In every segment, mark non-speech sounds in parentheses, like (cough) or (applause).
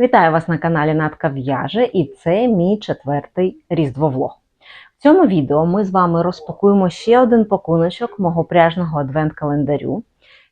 Вітаю вас на каналі Натка В'яже і це мій четвертий різдвовлог. В цьому відео ми з вами розпакуємо ще один пакуночок мого пряжного адвент-календарю.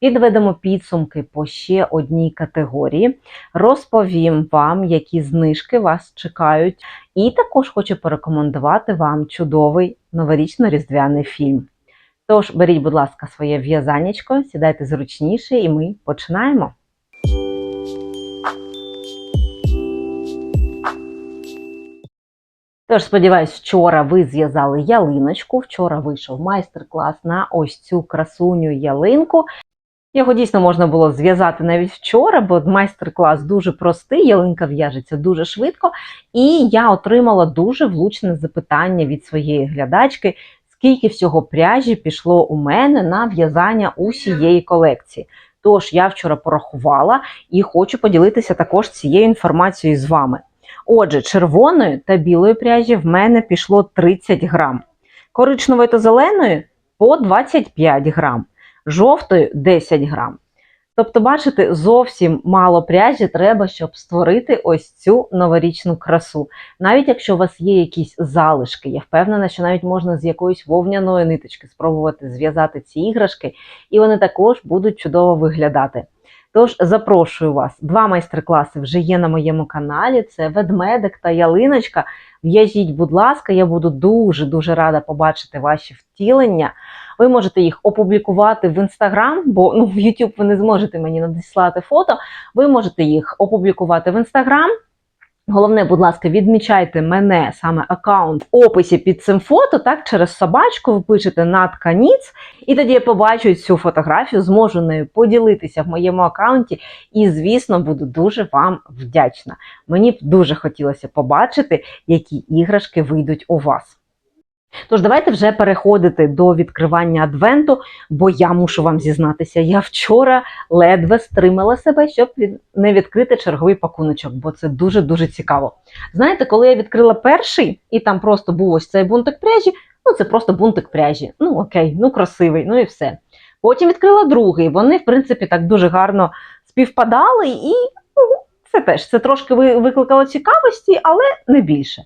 Підведемо підсумки по ще одній категорії, розповім вам, які знижки вас чекають, і також хочу порекомендувати вам чудовий новорічно-різдвяний фільм. Тож беріть, будь ласка, своє в'язанечко, сідайте зручніше, і ми починаємо. Тож, сподіваюсь, вчора ви зв'язали ялиночку. Вчора вийшов майстер-клас на ось цю красуню ялинку. Його дійсно можна було зв'язати навіть вчора, бо майстер-клас дуже простий, ялинка в'яжеться дуже швидко. І я отримала дуже влучне запитання від своєї глядачки, скільки всього пряжі пішло у мене на в'язання усієї колекції. Тож я вчора порахувала і хочу поділитися також цією інформацією з вами. Отже, червоної та білої пряжі в мене пішло 30 грам, коричневої та зеленої по 25 грам, жовтої 10 грам. Тобто, бачите, зовсім мало пряжі треба, щоб створити ось цю новорічну красу. Навіть якщо у вас є якісь залишки, я впевнена, що навіть можна з якоїсь вовняної ниточки спробувати зв'язати ці іграшки, і вони також будуть чудово виглядати. Тож запрошую вас. Два майстер-класи вже є на моєму каналі: це ведмедик та ялиночка. В'яжіть, будь ласка, я буду дуже-дуже рада побачити ваші втілення. Ви можете їх опублікувати в інстаграм, бо ну, в YouTube ви не зможете мені надіслати фото. Ви можете їх опублікувати в інстаграм. Головне, будь ласка, відмічайте мене саме аккаунт в описі під цим фото, так, через собачку ви пишете Натка Ніц, і тоді я побачу цю фотографію, зможу нею поділитися в моєму аккаунті, і, звісно, буду дуже вам вдячна. Мені б дуже хотілося побачити, які іграшки вийдуть у вас. Тож, давайте вже переходити до відкривання адвенту, бо я мушу вам зізнатися, я вчора ледве стримала себе, щоб не відкрити черговий пакуночок, бо це дуже-дуже цікаво. Знаєте, коли я відкрила перший, і там просто був ось цей бунтик пряжі, ну це просто бунтик пряжі. Ну окей, ну красивий, ну і все. Потім відкрила другий. Вони, в принципі, так дуже гарно співпадали, і ну, це теж це трошки викликало цікавості, але не більше.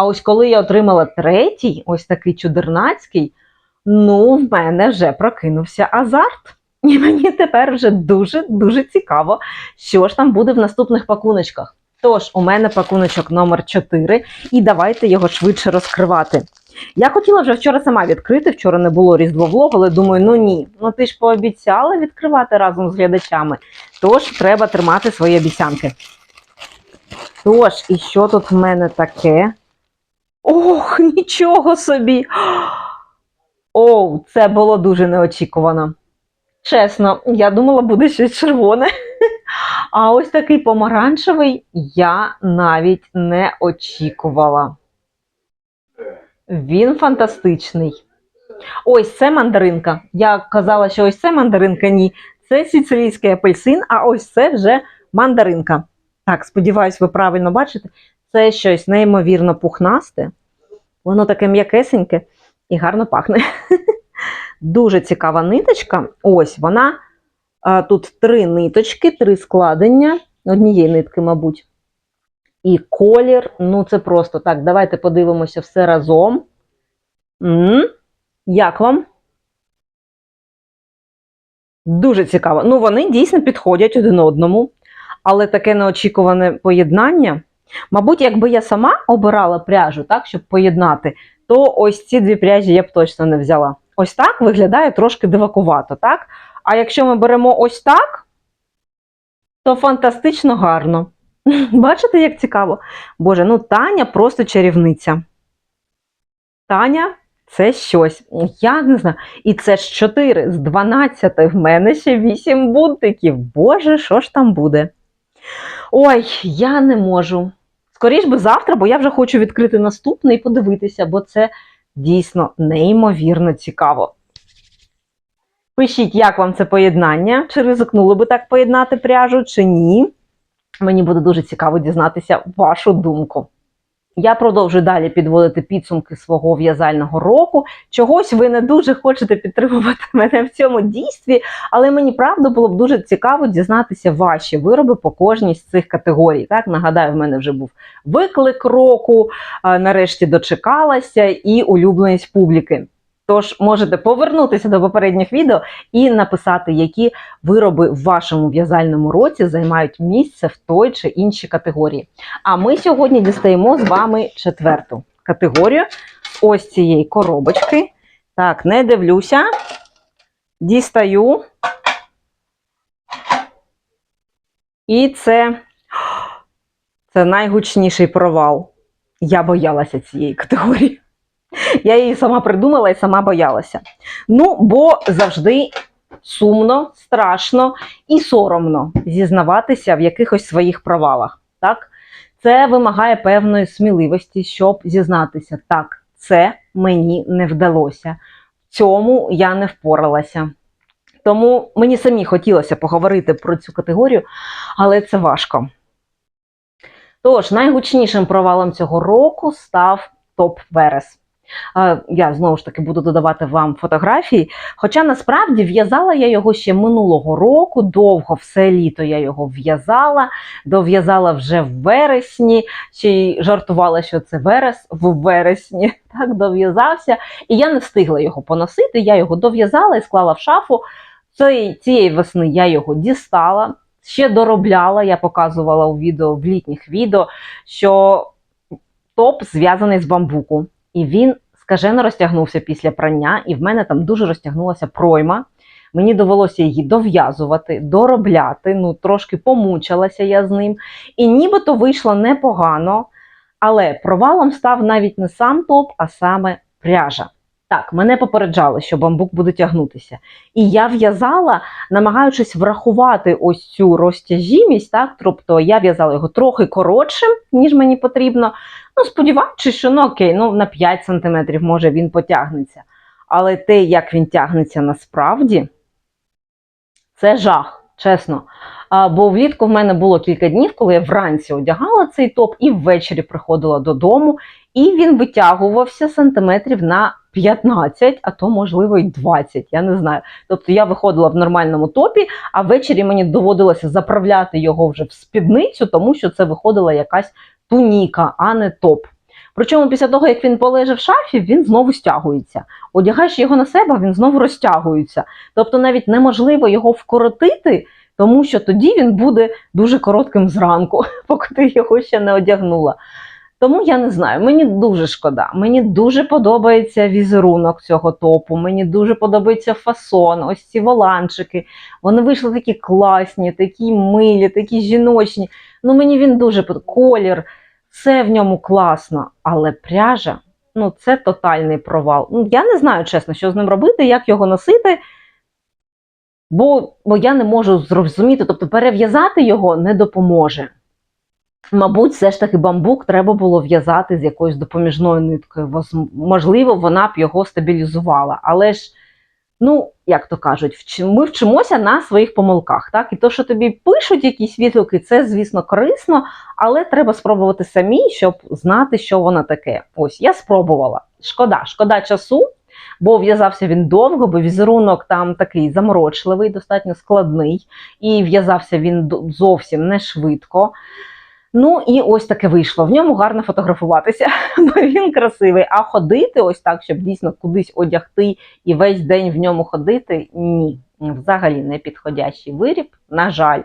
А ось коли я отримала третій, ось такий чудернацький, ну, в мене вже прокинувся азарт. І мені тепер вже дуже-дуже цікаво, що ж там буде в наступних пакуночках. Тож, у мене пакуночок номер 4, і давайте його швидше розкривати. Я хотіла вже вчора сама відкрити, вчора не було різдвовлог, але думаю, ну ні, ну ти ж пообіцяла відкривати разом з глядачами, тож треба тримати свої обіцянки. Тож, і що тут в мене таке? Ох, нічого собі! Оу, це було дуже неочікувано. Чесно, я думала, буде щось червоне. (laughs) А ось такий помаранчевий я навіть не очікувала. Він фантастичний. Ось це мандаринка. Я казала, що ось це мандаринка, ні. Це сицилійський апельсин, а ось це вже мандаринка. Так, сподіваюсь, ви правильно бачите. Це щось неймовірно пухнасте. Воно таке м'якесеньке і гарно пахне. (laughs) Дуже цікава ниточка. Ось вона. Тут три ниточки, три складення. Однієї нитки, мабуть. І колір. Ну, це просто так. Давайте подивимося все разом. м Як вам? Дуже цікаво. Ну, вони дійсно підходять один одному, але таке неочікуване поєднання. Мабуть, якби я сама обирала пряжу, так, щоб поєднати, то ось ці дві пряжі я б точно не взяла. Ось так виглядає трошки дивакувато, так? А якщо ми беремо ось так, то фантастично гарно. (laughs) Бачите, як цікаво? Боже, ну Таня просто чарівниця. Таня це щось. Я не знаю. І це ж 4 з 12. В мене ще 8 бунтиків. Боже, що ж там буде? Ой, я не можу. Скоріш би завтра, бо я вже хочу відкрити наступний і подивитися, бо це дійсно неймовірно цікаво. Пишіть, як вам це поєднання, чи ризикнули би так поєднати пряжу, чи ні. Мені буде дуже цікаво дізнатися вашу думку. Я продовжую далі підводити підсумки свого в'язального року. Чогось ви не дуже хочете підтримувати (laughs) мене в цьому дійстві, але мені правда було б дуже цікаво дізнатися ваші вироби по кожній з цих категорій. Так, нагадаю, в мене вже був виклик року, нарешті дочекалася і улюбленість публіки. Тож можете повернутися до попередніх відео і написати, які вироби в вашому в'язальному році займають місце в той чи іншій категорії. А ми сьогодні дістаємо з вами четверту категорію ось цієї коробочки. Так, не дивлюся. Дістаю. І це, (gasps) це найгучніший провал. Я боялася цієї категорії. Я її сама придумала і сама боялася. Ну, бо завжди сумно, страшно і соромно зізнаватися в якихось своїх провалах. Так? Це вимагає певної сміливості, щоб зізнатися. Так, це мені не вдалося. В цьому я не впоралася. Тому мені самі хотілося поговорити про цю категорію, але це важко. Тож, найгучнішим провалом цього року став топ Верес. Е, Я знову ж таки буду додавати вам фотографії. Хоча насправді в'язала я його ще минулого року, довго все літо я його в'язала, дов'язала вже в вересні, ще й жартувала, що це верес в вересні. (laughs) Так, дов'язався. І я не встигла його поносити. Я його дов'язала і склала в шафу. Цієї, весни я його дістала, ще доробляла. Я показувала у відео в літніх відео, що топ зв'язаний з бамбуку. І він скажено розтягнувся після прання, і в мене там дуже розтягнулася пройма. Мені довелося її дов'язувати, доробляти. Ну, трошки помучилася я з ним. І нібито вийшло непогано, але провалом став навіть не сам топ, а саме пряжа. Так, мене попереджали, що бамбук буде тягнутися. І я в'язала, намагаючись врахувати ось цю розтяжімість, так, тобто я в'язала його трохи коротшим, ніж мені потрібно. Ну, сподіваючись, що ну окей, ну на 5 см може він потягнеться. Але те, як він тягнеться насправді, це жах, чесно. А, бо влітку в мене було кілька днів, коли я вранці одягала цей топ і ввечері приходила додому, і він витягувався сантиметрів на 15, а то, можливо, і 20, я не знаю. Тобто я виходила в нормальному топі, а ввечері мені доводилося заправляти його вже в спідницю, тому що це виходила якась туніка, а не топ. Причому після того, як він полежав в шафі, він знову стягується. Одягаєш його на себе, він знову розтягується. Тобто навіть неможливо його вкоротити, тому що тоді він буде дуже коротким зранку, (laughs) поки ти його ще не одягнула. Тому я не знаю, мені дуже шкода. Мені дуже подобається візерунок цього топу, мені дуже подобається фасон, ось ці воланчики. Вони вийшли такі класні, такі милі, такі жіночні. Ну мені він дуже колір, все в ньому класно, але пряжа ну це тотальний провал. Ну, я не знаю, чесно, що з ним робити, як його носити. Бо, бо я не можу зрозуміти, тобто перев'язати його не допоможе. Мабуть, все ж таки бамбук треба було в'язати з якоюсь допоміжною ниткою. Можливо, вона б його стабілізувала. Але ж, ну, як то кажуть, ми вчимося на своїх помилках. Так? І то, що тобі пишуть якісь відгуки, це, звісно, корисно, але треба спробувати самі, щоб знати, що воно таке. Ось я спробувала. Шкода, шкода часу. Бо в'язався він довго, бо візерунок там такий заморочливий, достатньо складний, і в'язався він зовсім не швидко. Ну і ось таке вийшло. В ньому гарно фотографуватися, (laughs) бо він красивий. А ходити ось так, щоб дійсно кудись одягти і весь день в ньому ходити ні. Взагалі не підходящий виріб, на жаль.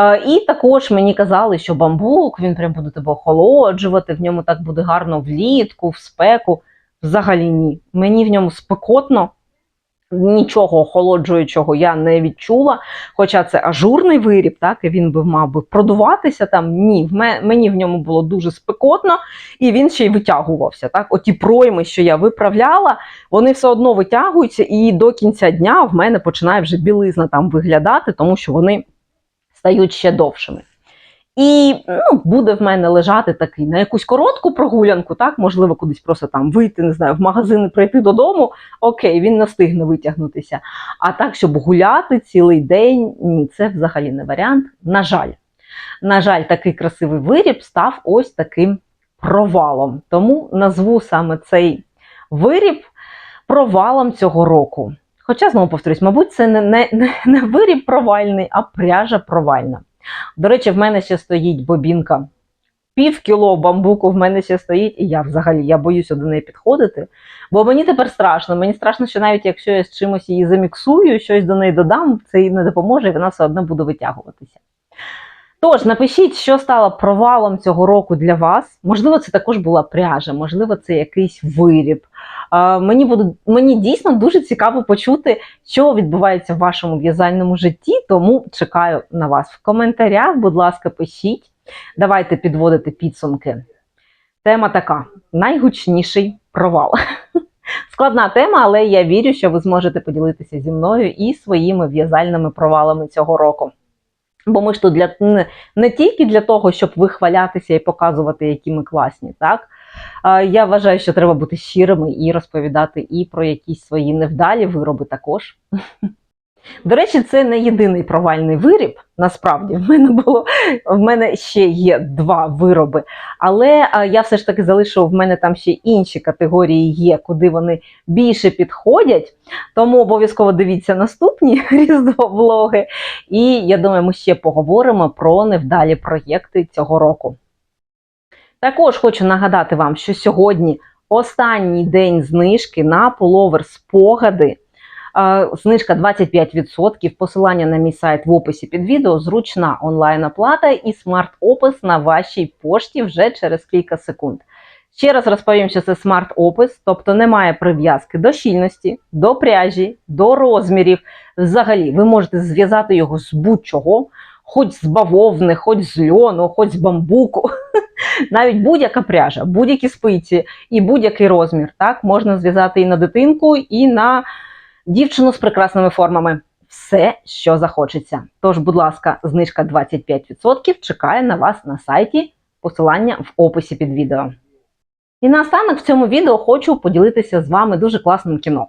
Е, і також мені казали, що бамбук він прям буде тебе охолоджувати, в ньому так буде гарно влітку, в спеку. Взагалі ні. Мені в ньому спекотно, нічого охолоджуючого я не відчула. Хоча це ажурний виріб, так, і він би мав би продуватися там. Ні, в ме- мені в ньому було дуже спекотно, і він ще й витягувався. Так? Оті пройми, що я виправляла, вони все одно витягуються, і до кінця дня в мене починає вже білизна там виглядати, тому що вони стають ще довшими. І ну, буде в мене лежати такий на якусь коротку прогулянку, так, можливо, кудись просто там вийти, не знаю, в магазин прийти додому. Окей, він не встигне витягнутися. А так, щоб гуляти цілий день, ні, це взагалі не варіант. На жаль, на жаль, такий красивий виріб став ось таким провалом. Тому назву саме цей виріб провалом цього року. Хоча, знову повторюсь, мабуть, це не, не, не виріб провальний, а пряжа провальна. До речі, в мене ще стоїть бобінка. Пів кіло бамбуку в мене ще стоїть, і я взагалі я боюся до неї підходити. Бо мені тепер страшно. Мені страшно, що навіть якщо я з чимось її заміксую, щось до неї додам, це їй не допоможе, і вона все одно буде витягуватися. Тож, напишіть, що стало провалом цього року для вас. Можливо, це також була пряжа, можливо, це якийсь виріб. Мені буде мені дійсно дуже цікаво почути, що відбувається в вашому в'язальному житті, тому чекаю на вас в коментарях. Будь ласка, пишіть. Давайте підводити підсумки. Тема така: найгучніший провал. (laughs) Складна тема, але я вірю, що ви зможете поділитися зі мною і своїми в'язальними провалами цього року. Бо ми ж тут для не, тільки для того, щоб вихвалятися і показувати, які ми класні, так я вважаю, що треба бути щирими і розповідати і про якісь свої невдалі вироби також. (laughs) До речі, це не єдиний провальний виріб. Насправді, в мене було в мене ще є два вироби, але я все ж таки залишу в мене там ще інші категорії є, куди вони більше підходять. Тому обов'язково дивіться наступні (laughs) різдво-влоги. І я думаю, ми ще поговоримо про невдалі проєкти цього року. Також хочу нагадати вам, що сьогодні останній день знижки на пуловер спогади. Знижка 25%, посилання на мій сайт в описі під відео, зручна онлайн-оплата і смарт-опис на вашій пошті вже через кілька секунд. Ще раз розповім, що це смарт-опис, тобто немає прив'язки до щільності, до пряжі, до розмірів. Взагалі, ви можете зв'язати його з будь-чого, хоч з бавовни, хоч з льону, хоч з бамбуку. (laughs) Навіть будь-яка пряжа, будь-які спиці і будь-який розмір. Так, можна зв'язати і на дитинку, і на дівчину з прекрасними формами. Все, що захочеться. Тож, будь ласка, знижка 25% чекає на вас на сайті. Посилання в описі під відео. І наостанок в цьому відео хочу поділитися з вами дуже класним кіно.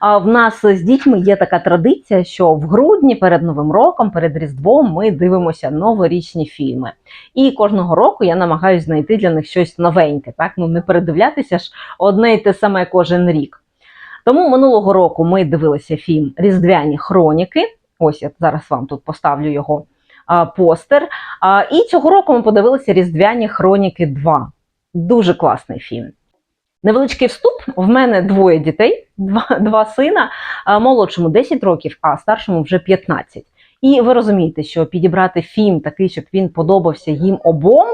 В нас з дітьми є така традиція, що в грудні перед Новим роком, перед Різдвом, ми дивимося новорічні фільми. І кожного року я намагаюся знайти для них щось новеньке. Так, ну не передивлятися ж одне й те саме кожен рік. Тому минулого року ми дивилися фільм Різдвяні хроніки. Ось я зараз вам тут поставлю його постер. І цього року ми подивилися Різдвяні хроніки 2. Дуже класний фільм. Невеличкий вступ. В мене двоє дітей, два, два сина, молодшому 10 років, а старшому вже 15. І ви розумієте, що підібрати фільм такий, щоб він подобався їм обом.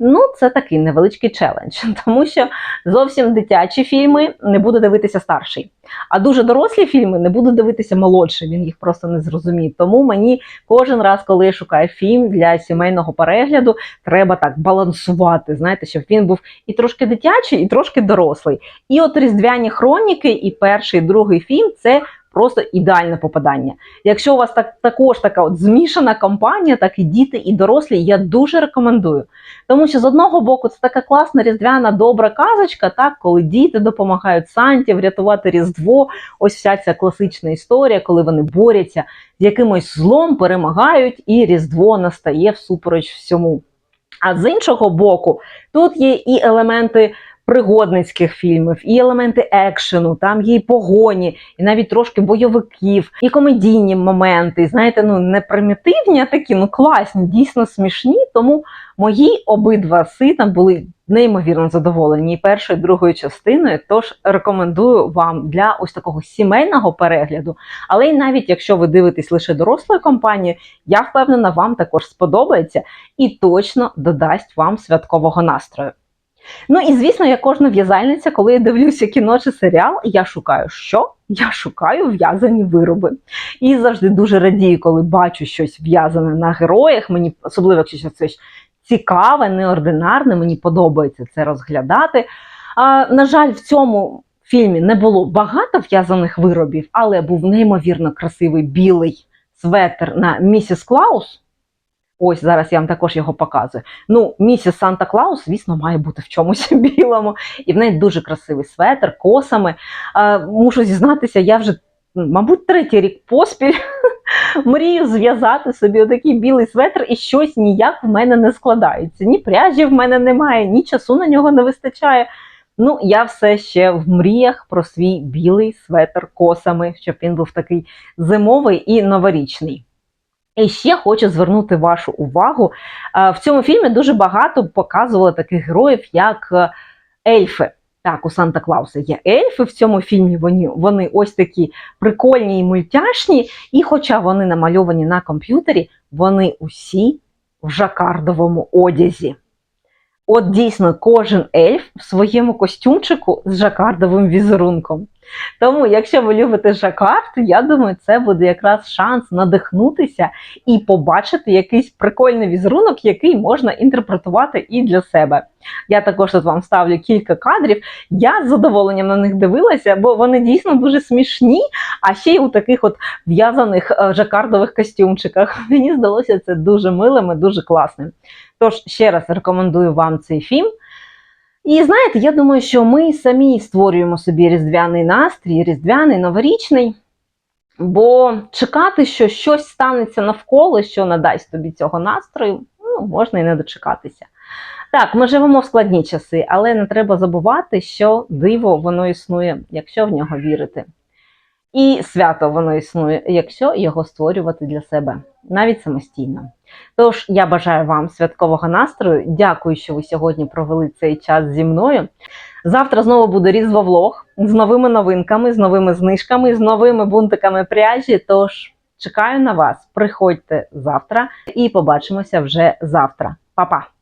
Ну, це такий невеличкий челендж, (laughs) тому що зовсім дитячі фільми не буде дивитися старший. А дуже дорослі фільми не буду дивитися молодший, він їх просто не зрозуміє. Тому мені кожен раз, коли я шукаю фільм для сімейного перегляду, треба так балансувати. Знаєте, щоб він був і трошки дитячий, і трошки дорослий. І от різдвяні хроніки, і перший, і другий фільм це. Просто ідеальне попадання. Якщо у вас так також така от змішана компанія, так і діти, і дорослі, я дуже рекомендую. Тому що з одного боку це така класна різдвяна добра казочка, так коли діти допомагають Санті врятувати Різдво. Ось вся ця класична історія, коли вони борються з якимось злом, перемагають, і Різдво настає всупереч всьому. А з іншого боку, тут є і елементи пригодницьких фільмів, і елементи екшену, там є і погоні, і навіть трошки бойовиків, і комедійні моменти. Знаєте, ну не примітивні, а такі ну класні, дійсно смішні. Тому мої обидва сина були неймовірно задоволені і першою і другою частиною. Тож рекомендую вам для ось такого сімейного перегляду. Але й навіть якщо ви дивитесь лише дорослою компанією, я впевнена, вам також сподобається і точно додасть вам святкового настрою. Ну і звісно, я кожна в'язальниця, коли я дивлюся кіно чи серіал, я шукаю що? Я шукаю в'язані вироби. І завжди дуже радію, коли бачу щось в'язане на героях. Мені особливо, якщо це цікаве, неординарне, мені подобається це розглядати. А, На жаль, в цьому фільмі не було багато в'язаних виробів, але був неймовірно красивий білий светр на місіс Клаус. Ось зараз я вам також його показую. Ну, місіс Санта Клаус, звісно, має бути в чомусь (laughs) білому, і в неї дуже красивий светр, косами. А, Мушу зізнатися, я вже, мабуть, третій рік поспіль (laughs) мрію зв'язати собі отакий білий светр, і щось ніяк в мене не складається. Ні пряжі в мене немає, ні часу на нього не вистачає. Ну, я все ще в мріях про свій білий светр косами, щоб він був такий зимовий і новорічний. І ще хочу звернути вашу увагу. е, В цьому фільмі дуже багато показували таких героїв, як е, ельфи. Так, у Санта Клауса є ельфи в цьому фільмі. Вони, вони ось такі прикольні і мультяшні. І хоча вони намальовані на комп'ютері, вони усі в жакардовому одязі. От дійсно кожен ельф в своєму костюмчику з жакардовим візерунком. Тому, якщо ви любите жакард, я думаю, це буде якраз шанс надихнутися і побачити якийсь прикольний візерунок, який можна інтерпретувати і для себе. Я також тут вам ставлю кілька кадрів. Я з задоволенням на них дивилася, бо вони дійсно дуже смішні, а ще й у таких от в'язаних е, жакардових костюмчиках. (laughs) Мені здалося це дуже милим і дуже класним. Тож ще раз рекомендую вам цей фільм. І знаєте, я думаю, що ми самі створюємо собі різдвяний настрій, різдвяний, новорічний, бо чекати, що щось станеться навколо, що надасть тобі цього настрою, ну, можна і не дочекатися. Так, ми живемо в складні часи, але не треба забувати, що диво воно існує, якщо в нього вірити. І свято воно існує, якщо його створювати для себе, навіть самостійно. Тож я бажаю вам святкового настрою. Дякую, що ви сьогодні провели цей час зі мною. Завтра знову буде різдвовлог з новими новинками, з новими знижками, з новими бунтиками пряжі. Тож чекаю на вас. Приходьте завтра і побачимося вже завтра. Па-па!